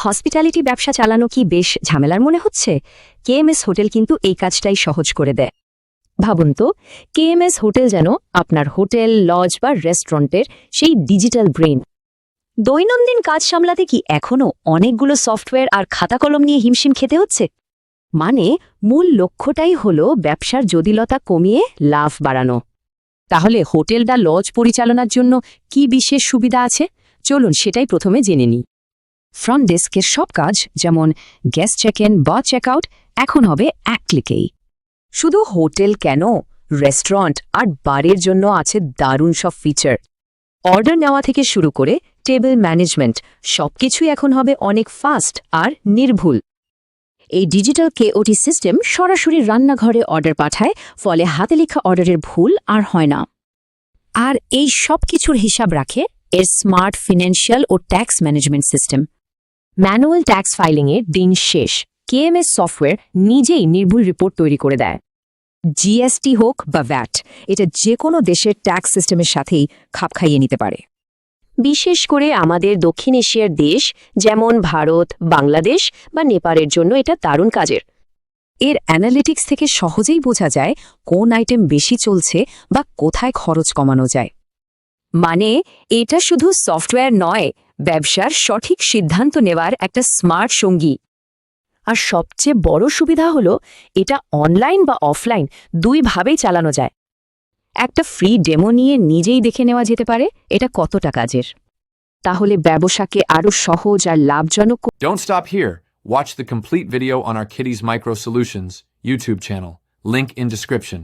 Hospitality ব্যবসা চালানো কি বেশ ঝামেলার মনে হচ্ছে? কেএমএস হোটেল কিন্তু এই কাজটাই সহজ করে দেয়। ভাবুন তো কেএমএস হোটেল যেন আপনার হোটেল, লজ বা রেস্টুরেন্টের সেই ডিজিটাল ব্রেন দৈনন্দিন কাজ সামলাতে কি এখনও অনেকগুলো সফটওয়্যার আর খাতা কলম নিয়ে হিমশিম খেতে হচ্ছে? মানে মূল লক্ষ্যটাই হল ব্যবসার জটিলতা কমিয়ে লাভ বাড়ানো। তাহলে হোটেল বা লজ পরিচালনার জন্য কি বিশেষ সুবিধা আছে? চলুন সেটাই প্রথমে জেনে নিই। ফ্রন্ট ডেস্কের সব কাজ, যেমন গেস্ট চেক ইন বা চেক আউট এখন হবে এক ক্লিকেই শুধু হোটেল কেন? রেস্টুরেন্ট আর বারের জন্য আছে দারুণ সব ফিচার অর্ডার নেওয়া থেকে শুরু করে টেবিল ম্যানেজমেন্ট সবকিছুই এখন হবে অনেক ফাস্ট আর নির্ভুল। এই ডিজিটাল কেওটি সিস্টেম সরাসরি রান্নাঘরে অর্ডার পাঠায়, ফলে হাতে লেখা অর্ডারের ভুল আর হয় না। আর এই সব কিছুর হিসাব রাখে এর স্মার্ট ফিনান্সিয়াল ও tax management system manual tax ফাইলিংয়ে দিন শেষ। কেএমএস সফটওয়্যার নিজেই নির্ভুল রিপোর্ট তৈরি করে দেয়। জিএসটি হোক বা ভ্যাট, এটা যে কোনো দেশের ট্যাক্স সিস্টেমের সাথেই খাপ খাইয়ে নিতে পারে। বিশেষ করে আমাদের দক্ষিণ এশিয়ার দেশ, যেমন ভারত, বাংলাদেশ বা নেপালের জন্য এটা দারুণ কাজের। এর অ্যানালিটিক্স থেকে সহজেই বোঝা যায় কোন আইটেম বেশি চলছে বা কোথায় খরচ কমানো যায়। মানে এটা শুধু সফটওয়্যার নয় ব্যবসার সঠিক সিদ্ধান্ত নেওয়ার একটা স্মার্ট সঙ্গী আর সবচেয়ে বড় সুবিধা হলো, এটা অনলাইন বা অফলাইন দুইভাবেই চালানো যায় একটা ফ্রি ডেমো নিয়ে নিজেই দেখে নেওয়া যেতে পারে, এটা কতটা কাজের তাহলে ব্যবসাকে আরও সহজ আর লাভজনক Don't stop here. Watch the complete video on our Kitty's Micro Solutions YouTube channel. Link in description.